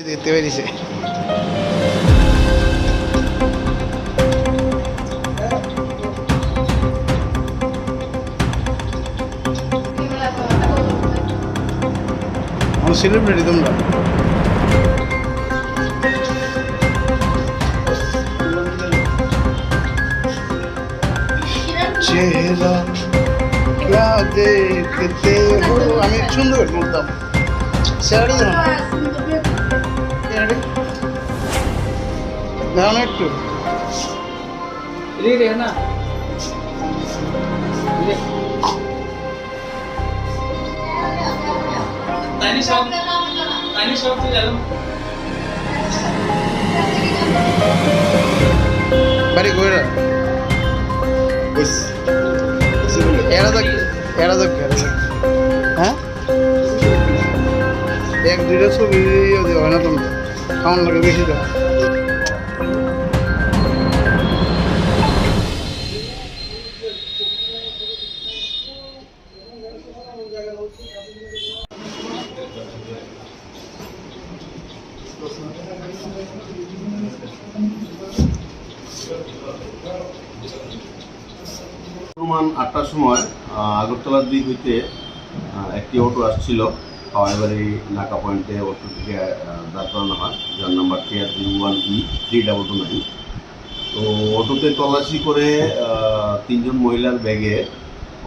দেখতে পেরেছে আমার সেলিব্রিটি তোমরা চেহারা क्या देखते हो আমি সুন্দর বলতাম স্যারাডি দাঁড়ানো একটু। না। তাইনি সব তাইনি সব তুই জানো বাড়ি ঘুরে বস। এরা দেখ এরা দেখ হ্যাঁ? এক দুইটা ছবি হয় না তোমরা খাওয়ান লাগে বেশি দেখ অনুমান আটটার সময় আগরতলার দিক হইতে একটি অটো আসছিল হাওয়াইবাড়ি নাকা পয়েন্টে অটো থেকে দাঁড় করানো হয়। যার number TR zero one E three double two nine তো অটোতে তল্লাশি করে তিনজন মহিলার ব্যাগে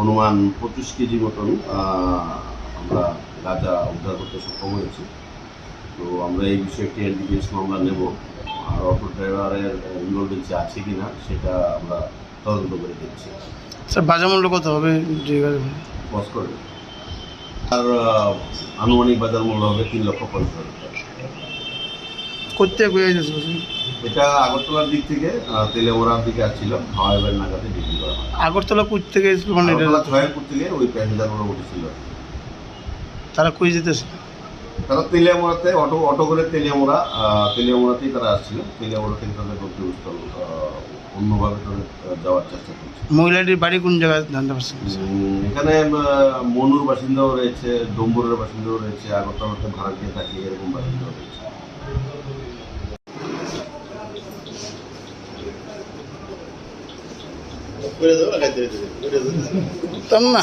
অনুমান পঁচিশ কেজি মতন আমরা গাঁজা উদ্ধার করতে সক্ষম হয়েছি। তো আমরা এই বিষয়ে একটি এনডিপিএস মামলা নেব। আর অটো ড্রাইভারের ইনভলভেন্সি আছে কি না সেটা আমরা তদন্ত করে দেখছি। স্যার বাজার মূল্য কত হবে? বস করবে আর আনুমানিক বাজার মূল্য হবে তিন লক্ষ পঞ্চাশ হাজার করতে এটা আগরতলার দিক থেকে তেলেমোড়ার দিকে আসছিল হাওয়াইবার নাগাতে বিক্রি করা হয়। আগরতলা কুচ থেকে মানে আগরতলা থেকে ওই প্যাসেঞ্জারগুলো উঠেছিল তারা কই যেতেছে? তারা তেলিয়ামোড়াতে অটো অটো করে তেলিয়ামোড়া তেলিয়ামোড়াতেই তারা আসছিল। তেলিয়ামোড়া থেকে তাদের গন্তব্যস্থল অন্যভাবে তাদের যাওয়ার চেষ্টা করছে মহিলাটির বাড়ি কোন জায়গায় জানতে পারছেন এখানে মনুর বাসিন্দাও রয়েছে ডম্বুরের বাসিন্দাও রয়েছে আগরতলাতে ভাড়া দিয়ে থাকে এরকম বাসিন্দাও রয়েছে। তাম না।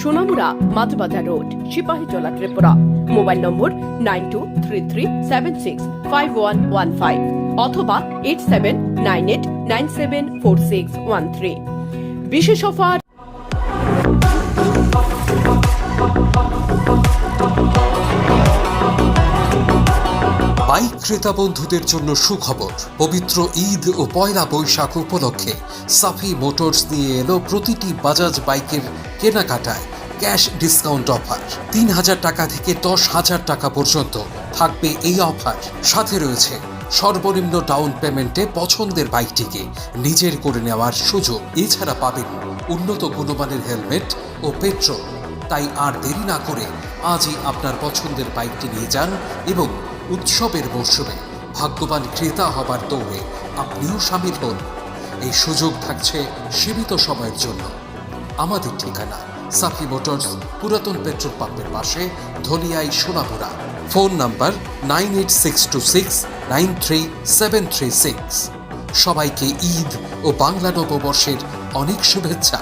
Sonamura মাছবাজার road Sepahijala Tripura. Mobile number nine two three three seven six five one one five অথবা eight seven nine eight nine seven four six one three. বিশেষ অফার বাইক ক্রেতা বন্ধুদের জন্য সুখবর। পবিত্র ঈদ ও পয়লা বৈশাখ উপলক্ষে সাফি মোটরস নিয়ে এলো প্রতিটি বাজাজ বাইকের কেনাকাটায় ক্যাশ ডিসকাউন্ট অফার। তিন হাজার টাকা থেকে দশ হাজার টাকা পর্যন্ত থাকবে এই অফার। সাথে রয়েছে সর্বনিম্ন ডাউন পেমেন্টে পছন্দের বাইকটিকে নিজের করে নেওয়ার সুযোগ। এছাড়া পাবেন উন্নত গুণমানের হেলমেট ও পেট্রোল। তাই আর দেরি না করে আজই আপনার পছন্দের বাইকটি নিয়ে যান এবং উৎসবের মরশুমে ভাগ্যবান ক্রেতা হবার দৌড়ে আপনিও সামিল হন। এই সুযোগ থাকছে সীমিত সময়ের জন্য। আমাদের ঠিকানা সাফি মোটরস, পুরাতন পেট্রোল পাম্পের পাশে Dhaliai Sonamura phone number nine eight six two six nine three seven three six. সবাইকে ঈদ ও বাংলা নববর্ষের অনেক শুভেচ্ছা।